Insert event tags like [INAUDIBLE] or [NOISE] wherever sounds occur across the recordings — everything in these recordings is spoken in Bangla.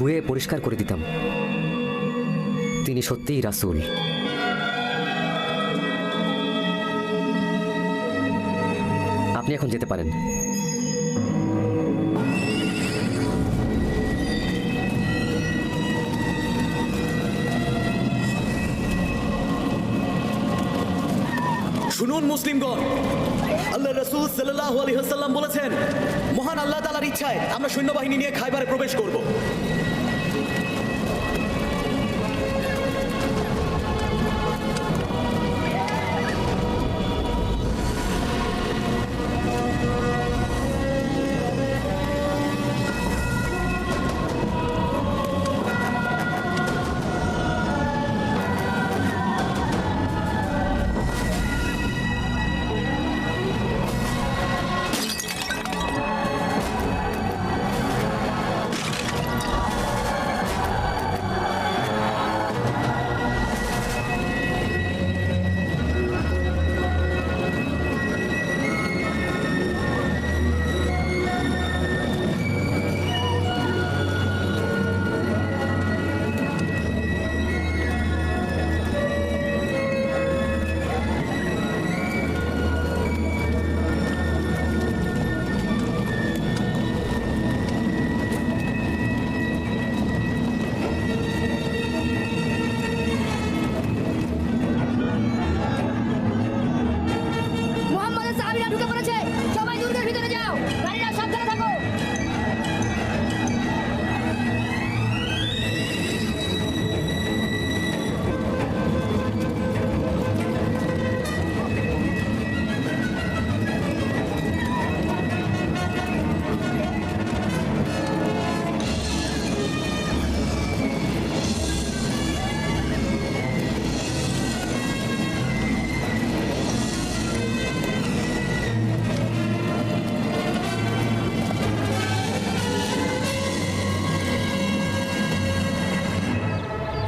ধুয়ে পরিষ্কার করে দিতাম। তিনি সত্যিই রাসূল। আপনি এখন যেতে পারেন। শুনুন মুসলিমগণ আল্লাহ রসুল সাল্লাহ আলহিহাল্লাম বলেছেন, মহান আল্লাহ তালার ইচ্ছায় আমরা সৈন্যবাহিনী নিয়ে খাইবারে প্রবেশ করব।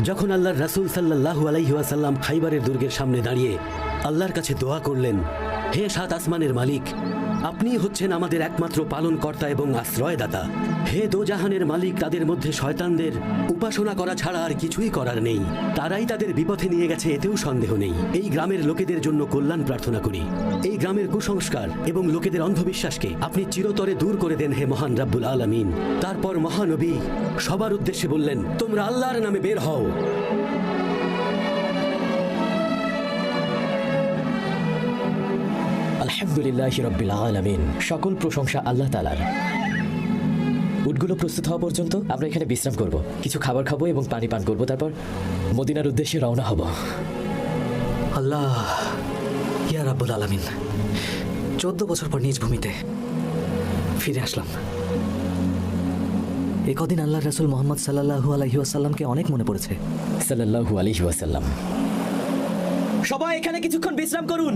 যখন আল্লাহর রাসুল সাল্লাল্লাহু আলাইহি ওয়াসাল্লাম খাইবারের দুর্গের সামনে দাঁড়িয়ে আল্লাহর কাছে দোয়া করলেন, হে সাত আসমানের মালিক আপনিই হচ্ছেন আমাদের একমাত্র পালনকর্তা এবং আশ্রয়দাতা। হে দোজাহানের মালিক, তাদের মধ্যে শয়তানদের উপাসনা করা ছাড়া আর কিছুই করার নেই। তারাই তাদের বিপথে নিয়ে গেছে, এতেও সন্দেহ নেই। এই গ্রামের লোকেদের জন্য কল্যাণ প্রার্থনা করি। এই গ্রামের কুসংস্কার এবং লোকেদের অন্ধবিশ্বাসকে আপনি চিরতরে দূর করে দেন হে মহান রাব্বুল আলামিন। তারপর মহানবী সবার উদ্দেশ্যে বললেন, তোমরা আল্লাহর নামে বের হও। আলহামদুলিল্লাহ রব্বিল আলামিন। সকল প্রশংসা আল্লাহ তালার উটগুলো প্রস্তুত হওয়া পর্যন্ত আমরা এখানে বিশ্রাম করব। কিছু খাবার খাব এবং পানি পান করব তারপর মদিনার উদ্দেশ্যে রওনা হব। আল্লাহ ইয়া রাব্বুল আলামিন চোদ্দ বছর পর নিজ ভূমিতে ফিরে আসলাম। এ কদিন আল্লাহ রাসুল মোহাম্মদ সাল্লাহু আলহি আসাল্লামকে অনেক মনে পড়েছে। সাল্লাল্লাহু আলাইহি ওয়াসাল্লাম। সবাই এখানে কিছুক্ষণ বিশ্রাম করুন।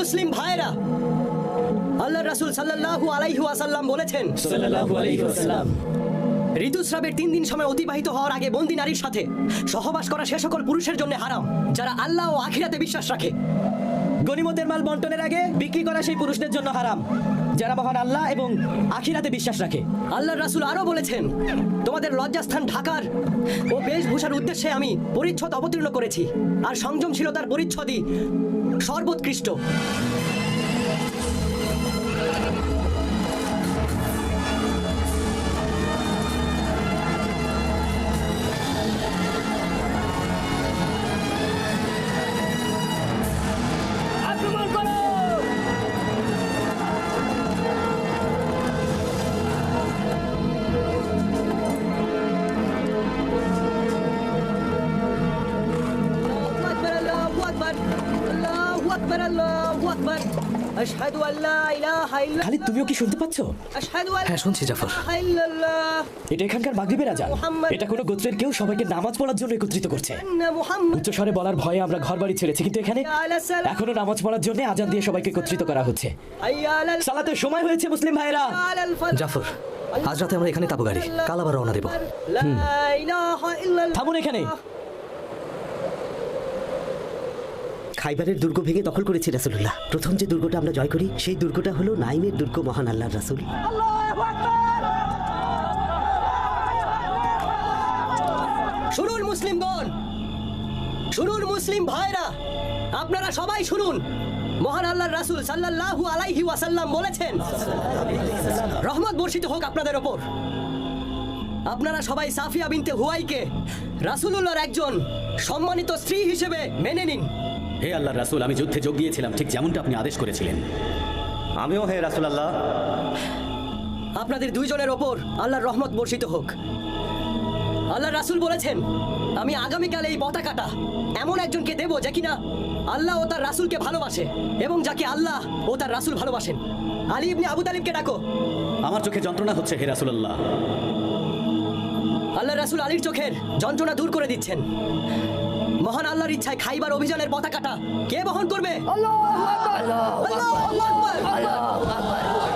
মুসলিম ভাইরা আল্লাহ রাসূল সাল্লাল্লাহু আলাইহি ওয়াসাল্লাম বলেছেন ঋতুস্রাবের তিন দিন সময় অতিবাহিত হওয়ার আগে বন্দি নারীর সাথে সহবাস করা সে সকল পুরুষের জন্য হারাম যারা আল্লাহ ও আখিরাতে বিশ্বাস রাখে। গনিমতের মাল বন্টনের আগে বিক্রি করা সেই পুরুষদের জন্য হারাম যারা মহান আল্লাহ এবং আখিরাতে বিশ্বাস রাখে। আল্লাহ রাসূল আরও বলেছেন তোমাদের লজ্জাস্থান ঢাকার ও বেশভূষার উদ্দেশ্যে আমি পরিচ্ছদ অবতীর্ণ করেছি আর সংযমশীলতার পরিচ্ছদই সর্বোৎকৃষ্ট। তুমিও কি শুনতে পাচ্ছ? হ্যাঁ শুনছি জাফর। এটা এখানকার মাগরিবের আজান। এটা কোনো গোত্রের কেউ সবাইকে নামাজ পড়ার জন্য একত্রিত করছে। উচ্চ স্বরে বলার ভয়ে আমরা ঘর বাড়ি ছেড়েছি কিন্তু এখানে এখনও নামাজ পড়ার জন্য আজান দিয়ে সবাইকে একত্রিত করা হচ্ছে। সালাতের সময় হয়েছে মুসলিম ভাইরা জাফর আজ রাতে আমরা এখানে তাবু গাড়ি। কাল আবার রওনা দেব। থামুন এখানে। খাইবারের দুর্গ ভেঙে দখল করেছি রাসুল্লাহ প্রথম যে দুর্গটা আমরা জয় করি, সেই দুর্গটা হলো নাইমের দুর্গ মহান আল্লাহর রাসুল। শুনুন মুসলিমগণ শুনুন মুসলিম ভাইরা, আপনারা সবাই শুনুন। মহান আল্লাহর রাসূল সাল্লাল্লাহু আলাইহি ওয়াসাল্লাম বলেছেন, রহমত বর্ষিত হোক আপনাদের ওপর। আপনারা সবাই সাফিয়া বিনতে হুয়াইকে রাসূলুল্লাহর একজন সম্মানিত স্ত্রী হিসেবে মেনে নিন। হে আল্লাহ রাসূল আমি যুদ্ধে যোগ দিয়েছিলাম ঠিক যেমনটা আপনি আদেশ করেছিলেন। আমিও হে রাসুল আল্লাহ। আপনাদের দুইজনের ওপর আল্লাহর রহমত বর্ষিত হোক। আল্লাহ রাসূল বলেছেন আমি আগামীকাল এই পতাকাটা এমন একজনকে দেব যে কিনা আল্লাহ ও তার রাসূলকে ভালোবাসে এবং যাকে আল্লাহ ও তার রাসূল ভালোবাসেন। আলী ইবনে আবু তালিবকে ডাকো। আমার চোখে যন্ত্রণা হচ্ছে হে রাসূলুল্লাহ আল্লাহ। রাসূল আলীর চোখের যন্ত্রণা দূর করে দিচ্ছেন। মহান আল্লাহর ইচ্ছায় খাইবার অভিযানের পতাকাটা কে বহন করবে আল্লাহ আল্লাহ আল্লাহ আকবার।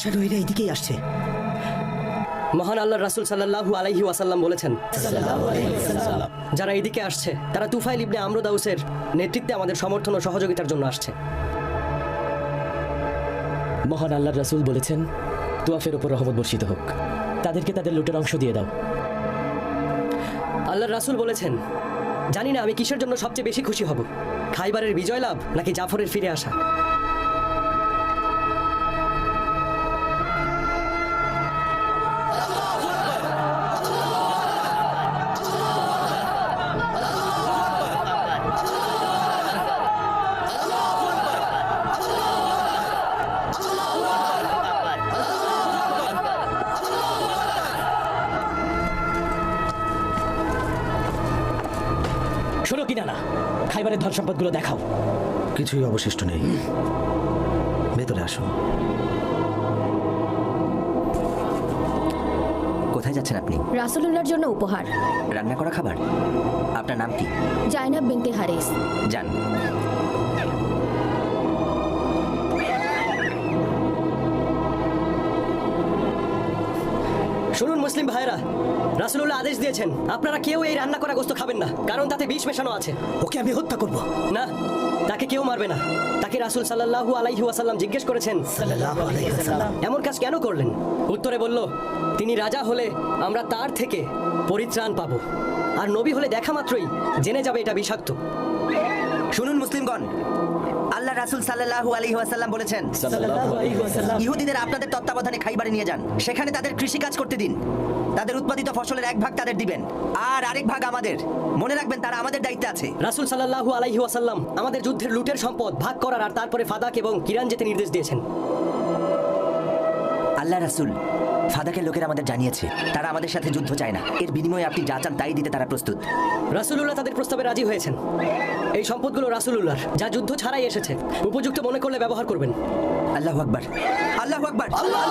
অশ্বারোহীরা এইদিকেই আসছে। মহান আল্লাহর রাসূল সাল্লাল্লাহু আলাইহি ওয়াসাল্লাম বলেছেন, যারা এদিকে আসছে, তারা তুফাইল ইবনে আমর দাউসের নেতৃত্বে আমাদের সমর্থন ও সহযোগিতার জন্য আসছে। মহান আল্লাহর রাসূল বলেছেন, তুয়াফের ওপর রহমত বর্ষিত হোক। তাদেরকে তাদের লুটের অংশ দিয়ে দাও। আল্লাহর রাসূল বলেছেন, জানি না আমি কিসের জন্য সবচেয়ে বেশি খুশি হব, খাইবারের বিজয় লাভ নাকি জাফরের ফিরে আসা? শোনো কিনা না খাইবারের ধন সম্পদগুলো দেখাও। কিছুই অবশিষ্ট নেই। ভেতরে আসুন কোথায় যাচ্ছেন আপনি? রাসূলুল্লাহর জন্য উপহার। রান্না করা খাবার? আপনার নাম কি? জাইনাব বিনতে হারিস। যান। শুনুন মুসলিম ভাইরা রাসূলুল্লাহ আদেশ দিয়েছেন আপনারা কেউ এই রান্না করা গোস্ত খাবেন না কারণ তাতে বিষ মেশানো আছে। ওকে আমি হত্যা করব। না তাকে কেউ মারবে না। তাকে রাসুল সাল্লাল্লাহু আলাইহি ওয়াসাল্লাম জিজ্ঞেস করেছেন। এমন কাজ কেন করলেন? উত্তরে বলল তিনি রাজা হলে আমরা তার থেকে পরিত্রাণ পাবো। আর নবী হলে দেখা মাত্রই জেনে যাবে এটা বিষাক্ত। শুনুন মুসলিমগণ আল্লাহ রাসূল সাল্লাল্লাহু আলাইহি ওয়াসাল্লাম বলেছেন ইহুদিদের আপনাদের তত্ত্বাবধানে খাইবারে নিয়ে যান। সেখানে তাদের কৃষিকাজ করতে দিন। তাদের উৎপাদিত ফসলের এক ভাগ তাদের দিবেন আর আরেক ভাগ আমাদের। মনে রাখবেন তারা আমাদের দায়িত্বে আছে। রাসূল সাল্লাহু আলাইহি ওয়াসাল্লাম আমাদের যুদ্ধের লুটের সম্পদ ভাগ করার আর তারপরে ফাদাক এবং কিরান যেতে নির্দেশ দিয়েছেন। আল্লাহ রাসূল ফাদাকের লোকেরা আমাদের জানিয়েছে তারা আমাদের সাথে যুদ্ধ চায় না। এর বিনিময়ে আপনি যা চান তাই দিতে তারা প্রস্তুত। রাসূলুল্লাহ তাদের প্রস্তাবে রাজি হয়েছেন। এই সম্পদগুলো রাসূলুল্লাহর যা যুদ্ধ ছাড়াই এসেছে। উপযুক্ত মনে করলে ব্যবহার করবেন। আল্লাহু আকবার। আল্লাহু আকবার। আল্লাহ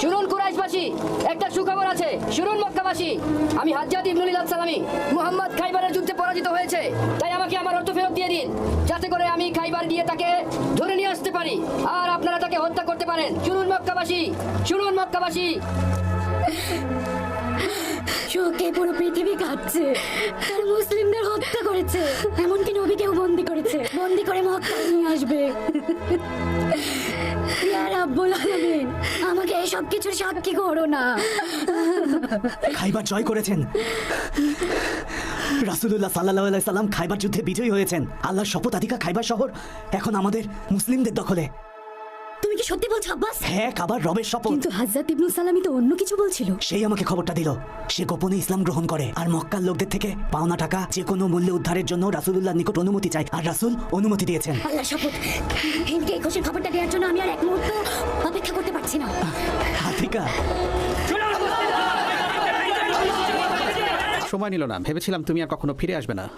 শুনুন সুখবর আছে। শুনুন মক্কাবাসী। আমি হাজ্জাত ইবনুল সালামি মুহাম্মদ খাইবারের যুদ্ধে পরাজিত হয়েছে তাই আমাকে আমার অর্থ ফেরত দিয়ে দিন যাতে করে আমি খাইবার গিয়ে তাকে ধরে নিয়ে আসতে পারি। আর আপনারা তাকে হত্যা করতে পারেন। শুনুন মক্কাবাসী শুনুন মক্কাবাসী। শোকে পুরো পৃথিবী কাঁদছে তার মুসলিমদের হত্যা করেছে। এমনকি নবীকেও বন্দি করেছে। বন্দি করে মক্কায় নিয়ে আসবে। ইয়া রাব্বুল আলামিন আমাকে এই সব কিছুর সাক্ষী করো না। খাইবার জয় করেছেন। রাসুলুল্লাহ সাল্লাহ সাল্লাম খাইবার যুদ্ধে বিজয়ী হয়েছেন। আল্লাহর শপথাধিকা খাইবার শহর এখন আমাদের মুসলিমদের দখলে। তুমি কি সত্যি বলছো আব্বাস? হ্যাঁ কাবার রবের শপথ। কিন্তু হাজরত ইবনুল সালামি তো অন্য কিছু বলছিল। সেই আমাকে খবরটা দিল। সে গোপনে ইসলাম গ্রহণ করে। আর মক্কার লোকদের থেকে পাওনা টাকা যে কোনো মূল্যে উদ্ধারের জন্য নিকট অনুমতি চায়। আর রাসুল অনুমতি দিয়েছেন। আল্লাহ শপথ। হিন্দকে এই খুশির খবরটা দেওয়ার জন্য আমি আর এক মুহূর্ত অপেক্ষা করতে পারছি না। হাতিকা সময় নিল না। ভেবেছিলাম তুমি আর কখনো ফিরে আসবে না।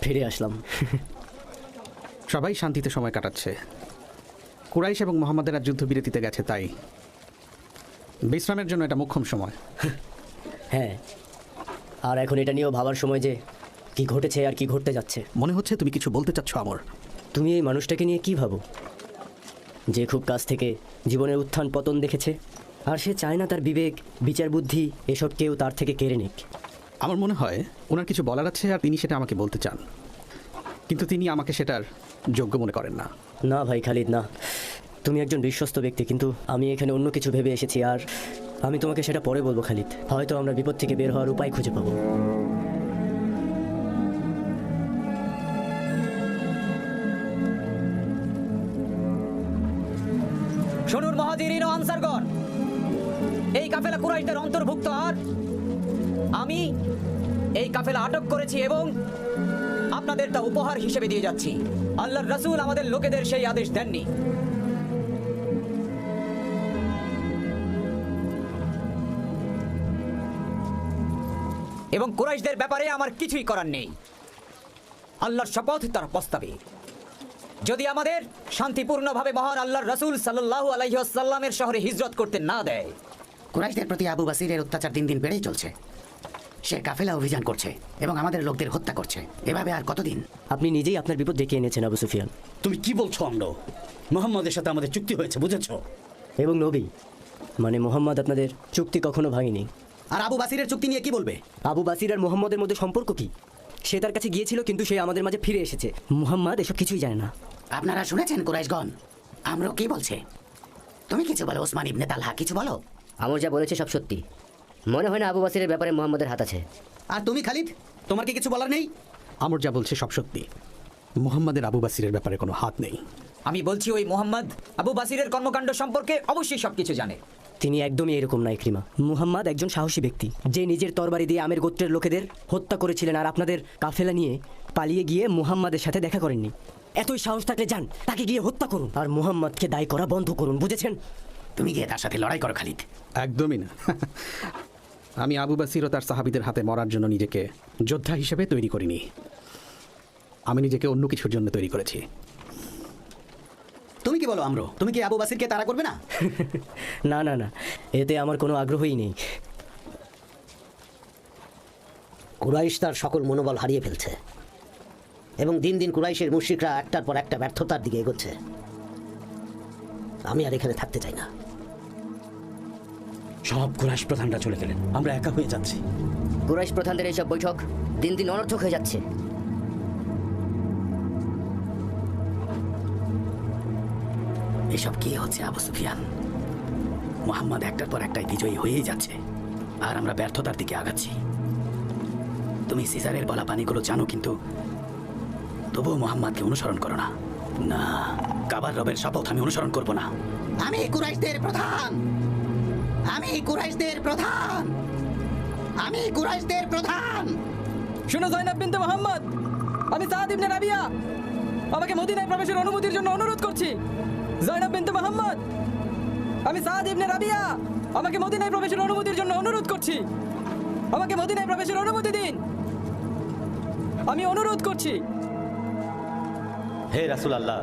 ফিরে আসলাম। সবাই শান্তিতে সময় কাটাচ্ছে। কুরাইশ এবং মোহাম্মদের আর যুদ্ধবিরতিতে গেছে তাই। বিশ্রামের জন্য এটা মোক্ষম সময়। হ্যাঁ। আর এখন এটা নিয়েও ভাবার সময় যে কি ঘটেছে আর কি ঘটতে যাচ্ছে। মনে হচ্ছে তুমি কিছু বলতে চাচ্ছ আমর। তুমি এই মানুষটাকে নিয়ে কি ভাবো? যে খুব কাছ থেকে জীবনের উত্থান পতন দেখেছে। আর সে চায় না তার বিবেক বিচার বুদ্ধি এসব কেউ তার থেকে কেড়ে নিক। আমার মনে হয় ওনার কিছু বলার আছে আর তিনি সেটা আমাকে বলতে চান। কিন্তু তিনি আমাকে সেটার যোগ্য মনে করেন না। না ভাই খালিদ না। তুমি একজন বিশ্বস্ত ব্যক্তি কিন্তু আমি এখানে অন্য কিছু ভেবে এসেছি আর আমি তোমাকে সেটা পরে বলব খালিদ। হয়তো আমরা বিপদ থেকে বের হওয়ার উপায় খুঁজে পাবো। আমি এই কাফেলা আটক করেছি এবং আপনাদের তা উপহার হিসেবে দিয়ে যাচ্ছি। আল্লাহর রাসূল আমাদের লোকেদের সেই আদেশ দেননি। এবং কুরাইশদের ব্যাপারে আমার কিছুই করার নেই। আল্লাহর শপথ তার প্রস্তাবে। যদি আমাদের শান্তিপূর্ণভাবে মহান আল্লাহর রসুল সাল্লাল্লাহু আলাইহি শহরে হিজরত করতে না দেয়, কুরাইশদের প্রতি আবু বাসিরের অত্যাচার দিন দিন বেড়েই চলছে। সে কাফেলা অভিযান করছে এবং আমাদের লোকদের হত্যা করছে। এভাবে আর কতদিন? আপনি নিজেই আপনার বিপদ ডেকে এনেছেন আবু সুফিয়ান। তুমি কি বলছো আমরা? মোহাম্মদের সাথে আমাদের চুক্তি হয়েছে বুঝেছ? এবং নবী মানে মোহাম্মদ আপনাদের চুক্তি কখনো ভাঙেনি। আর আবু বাসিরের চুক্তি নিয়ে কি বলবে? আবু বাসির আর মোহাম্মদের মধ্যে সম্পর্ক কি? সে তার কাছে গিয়েছিল কিন্তু সে আমাদের মাঝে ফিরে এসেছে। মুহাম্মদ এসব কিছুই জানে না। আপনারা শুনেছেন কুরাইশগণ? আমরাও কি বলছে? তুমি কিছু বলো ওসমান ইবনে তালহা কিছু বলো? আমর যা বলেছে সব সত্যি। মনে হয় না আবু বাসিরের ব্যাপারে মোহাম্মদের হাত আছে। আর তুমি খালিদ? তোমার কি কিছু বলার নেই? আমর যা বলছে সব সত্যি। মুহাম্মাদের আবু বাসিরের ব্যাপারে কোনো হাত নেই। আমি বলছি ওই মোহাম্মদ আবু বাসিরের কর্মকাণ্ড সম্পর্কে অবশ্যই সবকিছু জানে। তিনি একদমই এরকম না ইকরিমা মুহাম্মদ একজন সাহসী ব্যক্তি। যে নিজের তরবারি দিয়ে আমের গোত্রের লোকেদের হত্যা করেছিলেন আর আপনাদের কাফেলা নিয়ে পালিয়ে গিয়ে মুহাম্মাদের সাথে দেখা করেননি। এতই সাহস থাকলে যান তাকে গিয়ে হত্যা করুন। আর মুহাম্মদকে দায়ী করা বন্ধ করুন বুঝেছেন? তুমি গিয়ে তার সাথে লড়াই করো খালিদ। একদমই না। আমি আবু বাসির ও তার সাহাবিদের হাতে মরার জন্য নিজেকে যোদ্ধা হিসেবে তৈরি করিনি। আমি নিজেকে অন্য কিছুর জন্য তৈরি করেছি। তুমি কি বলো, আমরো? তুমি কি আবু বাসিরকে তাড়া করবে না? [LAUGHS] না না না। এতে আমার কোনো আগ্রহই নেই। কুরাইশ তার সকল মনোবল হারিয়ে ফেলছে। এবং দিন দিন কুরাইশের মুশ্রিকরা একটার পর একটা ব্যর্থতার দিকে এগোচ্ছে। আমি আর এখানে থাকতে চাই না। সব কুরাইশ প্রধানরা চলে গেলেন। আমরা একা হয়ে যাচ্ছি। কুরাইশ প্রধানদের এইসব বৈঠক দিন দিন অনর্থক হয়ে যাচ্ছে। এসব কি হচ্ছে আবু সুফিয়ান? মোহাম্মদ একটার পর একটাই বিজয়ী হয়েই যাচ্ছে আর আমরা ব্যর্থতার দিকে আগাচ্ছি। তুমি সিজারের বলা পানিগুলো জানো কিন্তু তবুও মোহাম্মদকে অনুসরণ করো না। না কাবার রবের শপথ আমি অনুসরণ করব না। আমি কুরাইশদের প্রধান! আমি কুরাইশদের প্রধান। আমি কুরাইশদের প্রধান। শুনো জয়নাব বিনতে মোহাম্মদ আমি সাদ ইবনে রাবিয়া। আমাকে মদিনায় প্রবেশের অনুমতির জন্য অনুরোধ করছি। জয়নাব বিনতে মোহাম্মদ আমি সাদ ইবনে রাবিয়া। আমাকে মদিনায় প্রবেশের অনুমতির জন্য অনুরোধ করছি। আমাকে মদিনায় প্রবেশের অনুমতি দিন। আমি অনুরোধ করছি। হে রাসুল আল্লাহ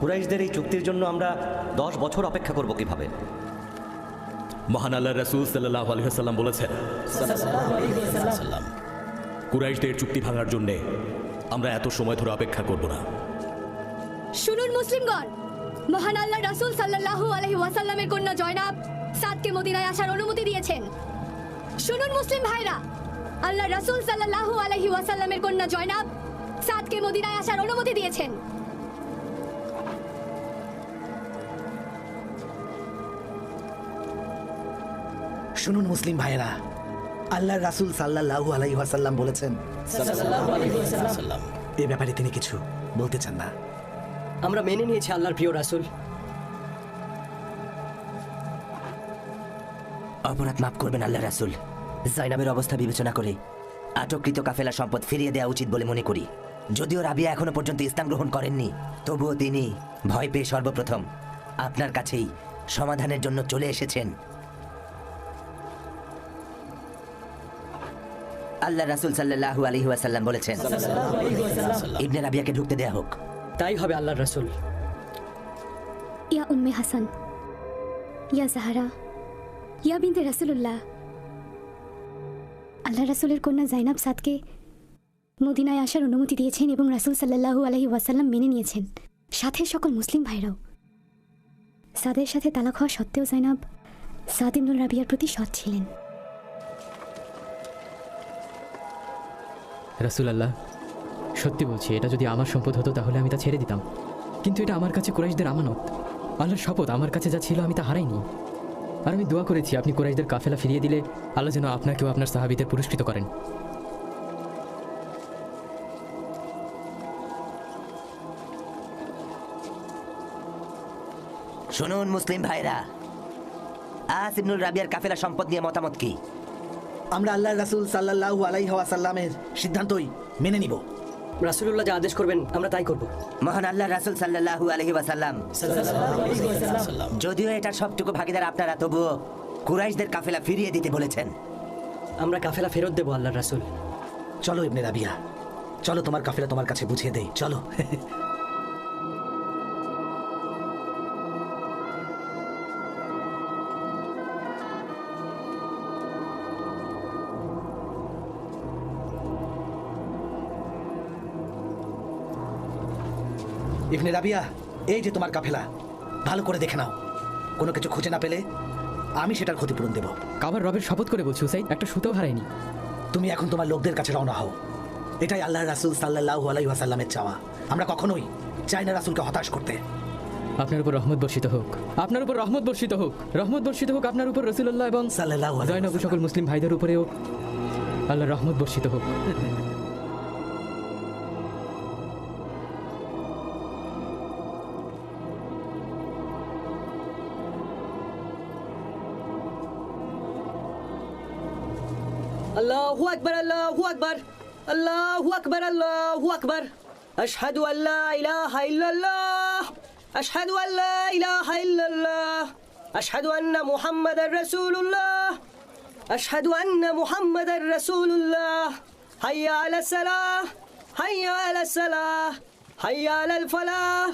কুরাইশদের এই চুক্তির জন্য আমরা দশ বছর অপেক্ষা করব কীভাবে? মহান আল্লাহ রাসূল সাল্লাল্লাহু আলাইহি ওয়াসাল্লাম বলেছেন, কুরাইশদের চুক্তি ভাঙার জন্য আমরা এত সময় ধরে অপেক্ষা করব না। শুনুন মুসলিমগণ, মহান আল্লাহ রাসূল সাল্লাল্লাহু আলাইহি ওয়াসাল্লামের কন্যা জয়নাব সাদকে মদিনায় আসার অনুমতি দিয়েছেন। শুনুন মুসলিম ভাইরা, আল্লাহ রাসূল সাল্লাল্লাহু আলাইহি ওয়াসাল্লামের কন্যা জয়নাব সাদকে মদিনায় আসার অনুমতি দিয়েছেন। শুনুন মুসলিম ভাইয়েরা। আল্লাহ রাসূল আলাইহি ওয়াসাল্লাম বলেছেন এ ব্যাপারে তিনি কিছু বলতে চান না। আমরা মেনে নিয়েছি আল্লাহর প্রিয় রাসূল। অপরাধ মাফ করবেন আল্লাহ রাসুল। জাইনাবের অবস্থা বিবেচনা করে আটককৃত কাফেলা সম্পদ ফিরিয়ে দেওয়া উচিত বলে মনে করি। যদিও রাবিয়া এখনও পর্যন্ত ইসলাম গ্রহণ করেননি তবুও তিনি ভয় পেয়ে সর্বপ্রথম আপনার কাছেই সমাধানের জন্য চলে এসেছেন। আল্লাহ রাসুল সাল্লাল্লাহু আলাইহি ওয়াসাল্লাম বলেছেন ইবনে রাবিয়াকে ঢুকতে দেয়া হোক। তাই হবে আল্লাহ রাসূল। ইয়া উম্মে হাসান ইয়া জাহারা ইয়া বিনতে রাসূলুল্লাহ। আল্লাহ রাসূলের কন্যা জাইনাব সাদকে মদিনায় আসার অনুমতি দিয়েছেন এবং রাসূল সাল্লাল্লাহু আলাইহি ওয়াসাল্লাম মেনে নিয়েছেন। সাথে সকল মুসলিম ভাইরাও। সাদের সাথে তালাক হওয়া সত্ত্বেও জাইনাব সাদ ইবনুল রাবিয়ার প্রতি সৎ ছিলেন। রাসুল আল্লাহ সত্যি বলছি, এটা যদি আমার সম্পদ হতো তাহলে আমি তা ছেড়ে দিতাম। কিন্তু এটা আমার কাছে কুরাইশদের আমানত। আল্লাহর শপথ আমার কাছে যা ছিল আমি তা হারাইনি। আর আমি দোয়া করেছি, আপনি কুরাইশদের কাফেলা ফিরিয়ে দিলে আল্লাহ যেন আপনাকেও আপনার সাহাবিদের পুরস্কৃত করেন। শুনুন মুসলিম ভাইরা আস ইবনুল রাবিয়ার কাফেলা সম্পদ নিয়ে মতামত কি? আমরা আল্লাহ রাসূল সাল্লাল্লাহু আলাইহি ওয়াসাল্লামের সিদ্ধান্তই মেনে নিব। রাসূলুল্লাহ যা আদেশ করবেন আমরা তাই করব। মহান আল্লাহ রাসুল সাল্লাল্লাহু আলহি ওয়াসাল্লাম। যদিও এটার সবটুকু ভাগিদার আপনারা তবুও কুরাইশদের কাফেলা ফিরিয়ে দিতে বলেছেন। আমরা কাফেলা ফেরত দেবো আল্লাহ রাসুল। চলো ইবনে রাবিয়া চলো তোমার কাফেলা তোমার কাছে বুঝিয়ে দেই চলো। [LAUGHS] ইবনে রাবিয়া এই যে তোমার কাফেলা ভালো করে দেখে নাও। কোনো কিছু খুঁজে না পেলে আমি সেটার ক্ষতিপূরণ দেব। কাবার রবের শপথ করে বলছি হুসাইন একটা সুতো হারায়নি। তুমি এখন তোমার লোকদের কাছে রওনা হও। এটাই আল্লাহ রাসুল সাল্লাল্লাহু আলাইহি ওয়াসাল্লামের চাওয়া। আমরা কখনোই চাই না রাসূলকে হতাশ করতে। আপনার উপর রহমত বর্ষিত হোক। আপনার উপর রহমত বর্ষিত হোক। রহমত বর্ষিত হোক আপনার উপর রসুল্লাহ এবং জয়নব সকল মুসলিম ভাইদের উপরেও আল্লাহ রহমত বর্ষিত হোক। আল্লাহু আকবার আল্লাহু আকবার আল্লাহু আকবার আল্লাহু আকবার আশহাদু আল্লা ইলাহা ইল্লাল্লাহ আশহাদু আল্লা ইলাহা ইল্লাল্লাহ আশহাদু আন্না মুহাম্মাদার রাসূলুল্লাহ আশহাদু আন্না মুহাম্মাদার রাসূলুল্লাহ হাইয়া আলাস সালাহ হাইয়া আলাস সালাহ হাইয়া আলাল ফালাহ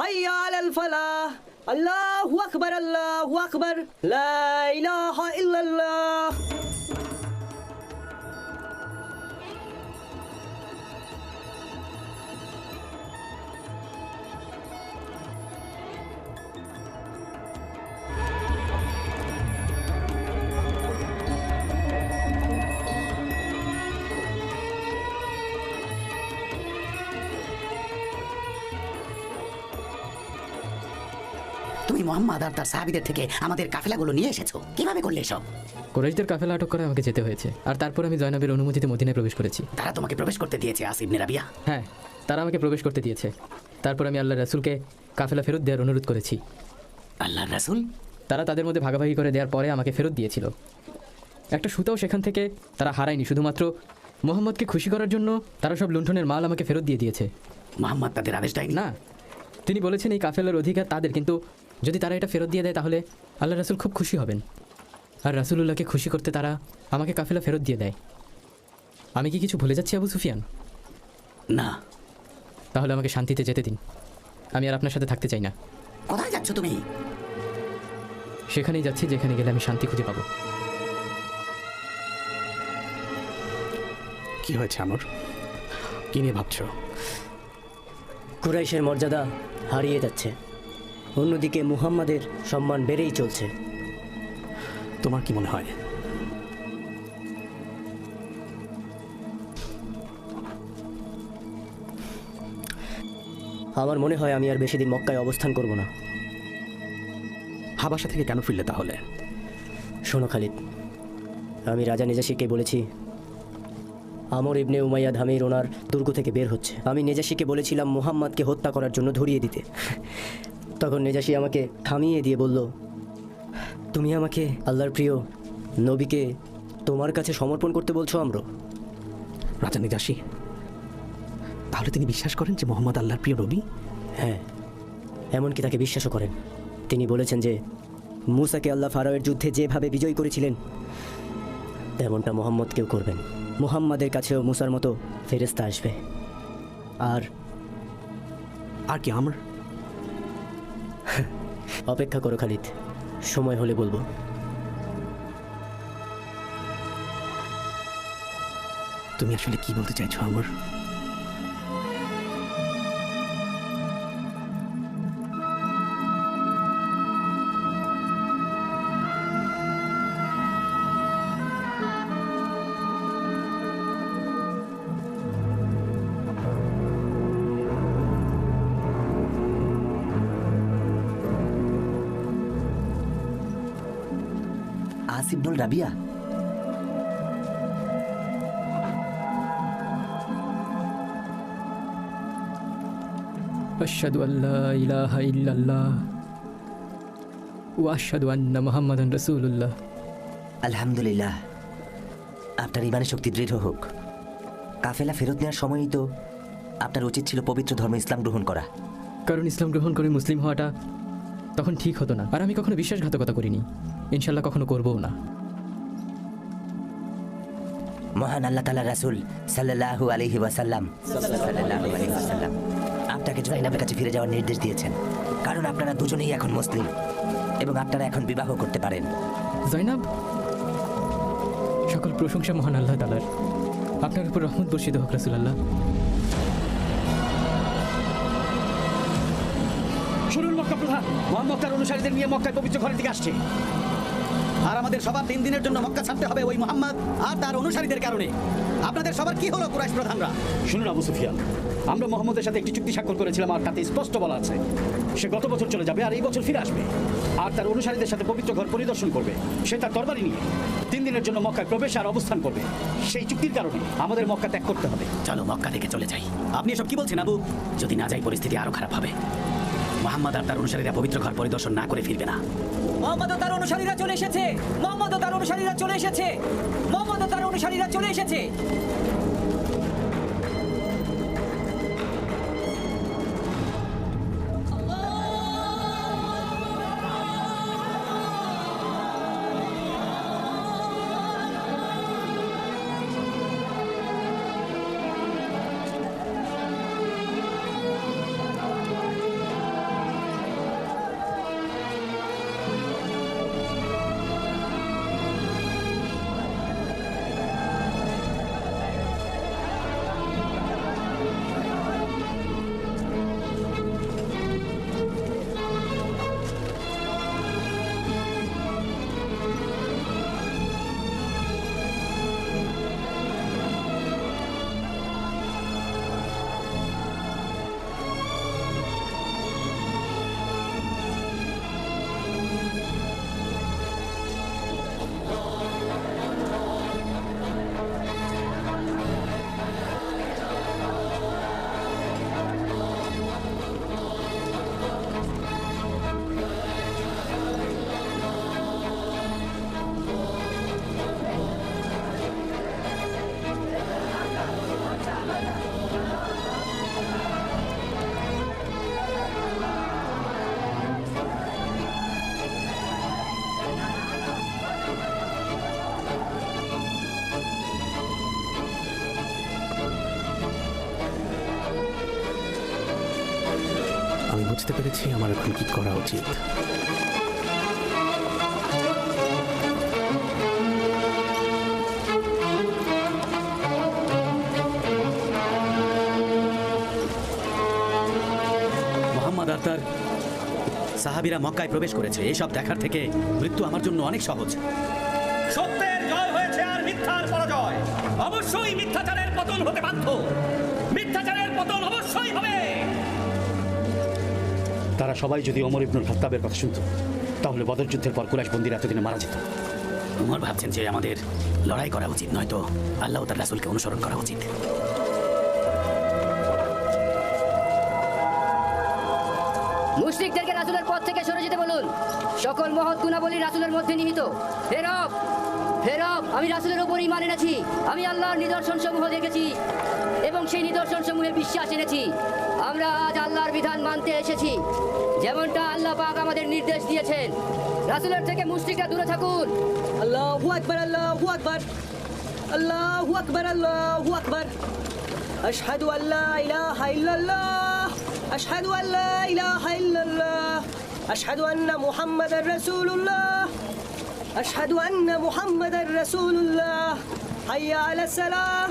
হাইয়া আলাল ফালাহ আল্লাহু আকবার আল্লাহু আকবার লা ইলাহা ইল্লাল্লাহ তুমি মোহাম্মদ আর তার সাহাবিদের থেকে আমাদের কাফেলাগুলো নিয়ে এসেছ। কীভাবে করলে এসব? কুরাইশদের কাফেলা আটক করে আমাকে যেতে হয়েছে। আর তারপর আমি জয়নবের অনুমতিতে মদিনায় প্রবেশ করেছি। তারা তোমাকে প্রবেশ করতে দিয়েছে আসিব রাবিয়া? হ্যাঁ তারা আমাকে প্রবেশ করতে দিয়েছে। তারপর আমি আল্লাহ রাসুলকে কাফেলা ফেরত দেওয়ার অনুরোধ করেছি। আল্লাহ রাসূল? তারা তাদের মধ্যে ভাগাভাগি করে দেওয়ার পরে আমাকে ফেরত দিয়েছিল। একটা সুতাও সেখান থেকে তারা হারায়নি। শুধুমাত্র মোহাম্মদকে খুশি করার জন্য তারা সব লুণ্ঠনের মাল আমাকে ফেরত দিয়ে দিয়েছে। মোহাম্মদ তাদের আদেশ দেয়নি না তিনি বলেছেন এই কাফেলার অধিকার তাদের কিন্তু যদি তারা এটা ফেরত দিয়ে দেয় তাহলে আল্লাহ রাসুল খুব খুশি হবেন। আর রাসুলুল্লাহকে খুশি করতে তারা আমাকে কাফেলা ফেরত দিয়ে দেয়। আমি কি কিছু ভুলে যাচ্ছি আবু সুফিয়ান? না। তাহলে আমাকে শান্তিতে যেতে দিন। আমি আর আপনার সাথে থাকতে চাই না। কোথায় যাচ্ছ তুমি? সেখানেই যাচ্ছি যেখানে গেলে আমি শান্তি খুঁজে পাবো। কি হয়েছে আমার? কি নিয়ে ভাবছ? কুরাইশের মর্যাদা হারিয়ে যাচ্ছে। অন্যদিকে মুহাম্মাদের সম্মান বেড়েই চলছে। তোমার কি মনে হয়? আমার মনে হয় আমি আর বেশি দিন মক্কায় অবস্থান করব না। হাবাসা থেকে কেন ফিরলে তাহলে? শোনো খালিদ আমি রাজা নেজাসিকে বলেছি আমর ইবনে উমাইয়া ধামির ওনার দুর্গ থেকে বের হচ্ছে। আমি নেজাসিকে বলেছিলাম মুহাম্মাদকে হত্যা করার জন্য ধরিয়ে দিতে। তখন নেজাসি আমাকে থামিয়ে দিয়ে বলল তুমি আমাকে আল্লাহর প্রিয় নবীকে তোমার কাছে সমর্পণ করতে বলছো আমরা? রাজা নিজাসী তাহলে তিনি বিশ্বাস করেন যে মোহাম্মদ আল্লাহর প্রিয় নবী? হ্যাঁ এমনকি তাকে বিশ্বাসও করেন। তিনি বলেছেন যে মুসাকে আল্লাহ ফারাওয়ের যুদ্ধে যেভাবে বিজয় করেছিলেন তেমনটা মোহাম্মদকেও করবেন। মোহাম্মদের কাছেও মুসার মতো ফেরেস্তা আসবে। আর আর কি আমার? [LAUGHS] অপেক্ষা করো খালিদ। সময় হলে বলব। তুমি আসলে কি বলতে চাইছো আমার আসিবনুল রাবিয়া। আশহাদু আল্লাহ ইলাহা ইল্লাল্লাহ ওয়া আশহাদু আন্না মুহাম্মাদান রাসূলুল্লাহ। আলহামদুলিল্লাহ। আপনার ইমানের শক্তি দৃঢ় হোক। কাফেলা ফেরত নেওয়ার সময়ই তো আপনার উচিত ছিল পবিত্র ধর্ম ইসলাম গ্রহণ করা। কারণ ইসলাম গ্রহণ করে মুসলিম হওয়াটা তখন ঠিক হতো না। আর আমি কখনো বিশ্বাসঘাতকতা করিনি। ইনশাল্লাহ কখনো করবও না। মহান আল্লাহ তালা রাসুল সাল্লাহু আলহি ওয়াসাল্লাম ওয়াসাল্লাম আপনাকে জয়নাবের কাছে ফিরে যাওয়ার নির্দেশ দিয়েছেন। কারণ আপনারা দুজনেই এখন মুসলিম এবং আপনারা এখন বিবাহ করতে পারেন। জয়নাব সকল প্রশংসা মহান আল্লাহ তালার আপনার উপর রহমত বর্ষিত হোক রাসুলাল্লাহ। শুনুন মক্কা প্রধান মোহাম্মদ তার অনুসারীদের নিয়ে মক্কায় পবিত্র ঘরের দিকে আসছে। আর আমাদের সবার তিন দিনের জন্য মক্কা ছাড়তে হবে ওই মোহাম্মদ আর তার অনুসারীদের কারণে। আপনাদের সবার কি হলো কুরাইশ প্রধানরা? শুনুন আবু সুফিয়ান আমরা মোহাম্মদের সাথে একটি চুক্তি স্বাক্ষর করেছিলাম আর তাতে স্পষ্ট বলা আছে। সে গত বছর চলে যাবে আর এই বছর ফিরে আসবে। আর তার অনুসারীদের সাথে পবিত্র ঘর পরিদর্শন করবে। সে তার তরবারি নিয়ে তিন দিনের জন্য মক্কায় প্রবেশ আর অবস্থান করবে। সেই চুক্তির কারণে আমাদের মক্কা ত্যাগ করতে হবে। চলো মক্কা থেকে চলে যাই। আপনি এসব কি বলছেন আবু? যদি না যাই পরিস্থিতি আরও খারাপ হবে। মোহাম্মদ আর তার অনুসারীরা পবিত্র ঘর পরিদর্শন না করে ফিরবে না। মোহাম্মদ তার অনুসারীরা চলে এসেছে। মোহাম্মদ তার অনুসারীরা চলে এসেছে। মোহাম্মদ তার অনুসারীরা চলে এসেছে। উচিত। মোহাম্মদ সাহাবিরা মক্কায় প্রবেশ করেছে। এসব দেখার থেকে মৃত্যু আমার জন্য অনেক সহজ। সত্যের জয় হয়েছে আর মিথ্যার পরাজয়। অবশ্যই মিথ্যাচারের পতন হতে বাধ্য। মিথ্যাচারের পতন অবশ্যই হবে। তারা সবাই যদি অমর ইবনুল খাত্তাবের কথা শুনত তাহলে বদর যুদ্ধের পর কুরাইশ বন্দির এতদিনে মারা যেত। উমর ভাবছেন যে আমাদের লড়াই করা উচিত নয়তো আল্লাহ তার রাসুলকে অনুসরণ করা উচিত। মুশরিকদেরকে রাসূলের পথ থেকে সরে যেতে বলুন। সকল মহৎ গুণাবলী রাসূলের মধ্যে নিহিত। ফেরব ফেরব আমি রাসূলের উপর ঈমান এনেছি। আমি আল্লাহর নিদর্শন সমূহ দেখেছি এবং সেই নিদর্শন সমূহে বিশ্বাস এনেছি। আমরা আজ আল্লাহর বিধান মানতে এসেছি। যেমনটা আল্লাহ পাক আমাদের নির্দেশ দিয়েছেন। রাসূলের থেকে মুশরিকরা দূরে থাকুন। আল্লাহু আকবার আল্লাহু আকবার। আল্লাহু আকবার আল্লাহু আকবার। আশহাদু আল্লা ইলাহা ইল্লাল্লাহ। আশহাদু আল্লা ইলাহা ইল্লাল্লাহ। আশহাদু আন্না মুহাম্মাদার রাসূলুল্লাহ। আশহাদু আন্না মুহাম্মাদার রাসূলুল্লাহ। হাইয়া আলাস সালাহ।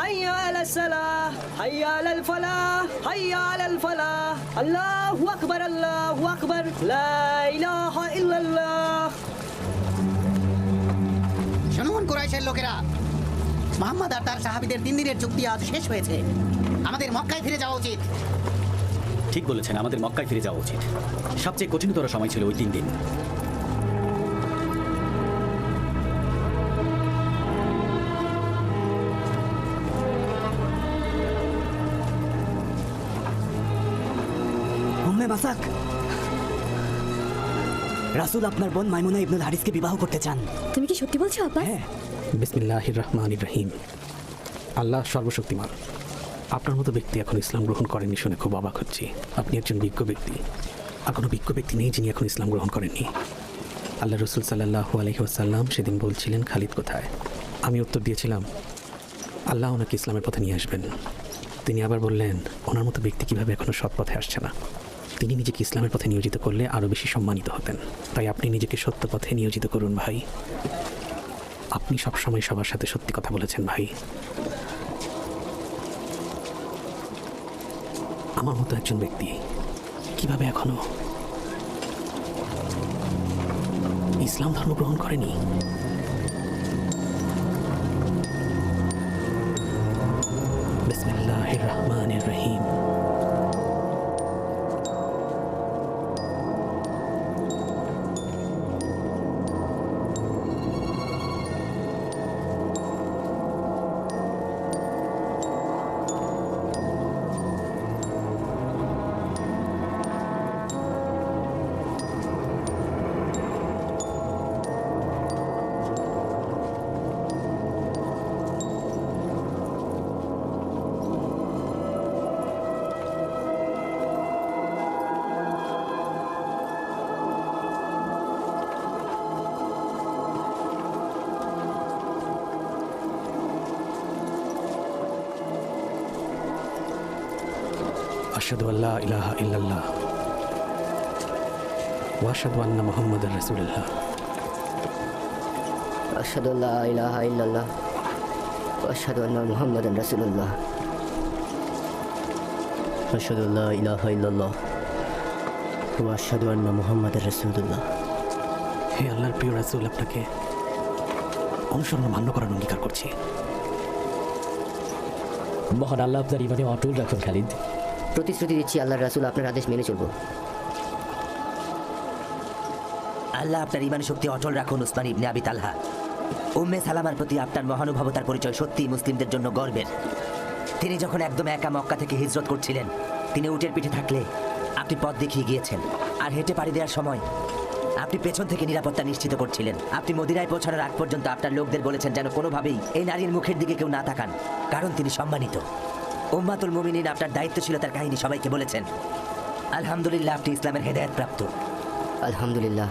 হাইয়া আলাস সালাহ হাইয়া আলাল ফালাহ হাইয়া আলাল ফালাহ আল্লাহু আকবার আল্লাহু আকবার লা ইলাহা ইল্লাল্লাহ শুনুন কুরাইশের লোকেরা মোহাম্মদ আর তার সাহাবিদের তিন দিনের চুক্তি আজ শেষ হয়েছে। আমাদের মক্কায় ফিরে যাওয়া উচিত। ঠিক বলেছেন আমাদের মক্কায় ফিরে যাওয়া উচিত। সবচেয়ে কঠিনতর সময় ছিল ওই তিন দিন। রাসূল আপনার বোন মাইমুনা ইবনুল হারিসকে বিবাহ করতে চান। তুমি কি সত্যি বলছো আব্বাস বিসমিল্লাহির রহমানির রহিম। আল্লাহ সর্বশক্তিমান। আপনার মতো ব্যক্তি এখন ইসলাম গ্রহণ করেননি শুনে খুব অবাক হচ্ছি। আপনি একজন বিজ্ঞ ব্যক্তি। আর কোনো বিজ্ঞ ব্যক্তি নেই যিনি এখন ইসলাম গ্রহণ করেননি। আল্লাহ রসুল সাল্লাহ আলহিহাসাল্লাম সেদিন বলছিলেন খালিদ কোথায়? আমি উত্তর দিয়েছিলাম আল্লাহ ওনাকে ইসলামের পথে নিয়ে আসবেন। তিনি আবার বললেন ওনার মতো ব্যক্তি কীভাবে এখনও সৎ পথে আসছে না? তিনি নিজেকে ইসলামের পথে নিয়োজিত করলে আরও বেশি সম্মানিত হতেন। তাই আপনি নিজেকে সত্য পথে নিয়োজিত করুন ভাই। আপনি সবসময় সবার সাথে সত্যি কথা বলেছেন ভাই। আমার মতো একজন ব্যক্তি কীভাবে এখনও ইসলাম ধর্ম গ্রহণ করেনি? বিসমিল্লাহির রহমানির রহিম। আশহাদু আল্লাহ ইলাহা ইল্লাল্লাহ ওয়া আশহাদু আন্না মুহাম্মাদার রাসূলুল্লাহ আশহাদু আল্লা ইলাহা ইল্লাল্লাহ ওয়া আশহাদু আন্না মুহাম্মাদান রাসূলুল্লাহ আশহাদু আল্লা ইলাহা ইল্লাল্লাহ ওয়া আশহাদু আন্না মুহাম্মাদান রাসূলুল্লাহ হে আল্লাহর প্রিয় রাসূল আপনাকে অনুসরণ মান্য করার অঙ্গীকার করছি। মহান আল্লাহ আপনার ইমানে অটল রাখুন খালিদ। প্রতিশ্রুতি দিচ্ছি আল্লাহর রাসূল, আপনার আদেশ মেনে চলবো। আল্লাহ আপনার ইমান শক্তি অটল রাখুন, উসমান ইবনে আবি তালহা। উম্মে সালামার প্রতি আপনার মহানুভবতার পরিচয় সত্যি মুসলিমদের জন্য গর্বের। তিনি যখন একদম একা মক্কা থেকে হিজরত করছিলেন, তিনি উটের পিঠে থাকলে আপনি পথ দেখিয়ে গিয়েছেন। আর হেঁটে পাড়ি দেওয়ার সময় আপনি পেছন থেকে নিরাপত্তা নিশ্চিত করছিলেন। আপনি মদিনায় পৌঁছানোর আগ পর্যন্ত আপনার লোকদের বলেছেন যেন কোনোভাবেই এই নারীর মুখের দিকে কেউ না তাকান, কারণ তিনি সম্মানিত। উম্মাতুল মুমিনিন আপনার দায়িত্বশীলতার কাহিনী সবাইকে বলেছেন। আলহামদুলিল্লাহ আপনি ইসলামের হেদায়ত প্রাপ্ত আলহামদুলিল্লাহ।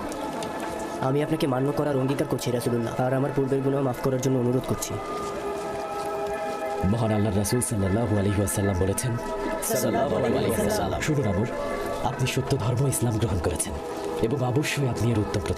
আমি আপনাকে মান্য করার অঙ্গীকার করছি রাসূলুল্লাহ। আর আমার পূর্বের গুনাহ মাফ করার জন্য অনুরোধ করছি। মহান আল্লাহ রাসূল সাল্লাল্লাহু আলাইহি ওয়াসাল্লাম বলেছেন শুনুন আমর আপনি সত্য ধর্ম ইসলাম গ্রহণ করেছেন এবং অবশ্যই আপনি এর উত্তম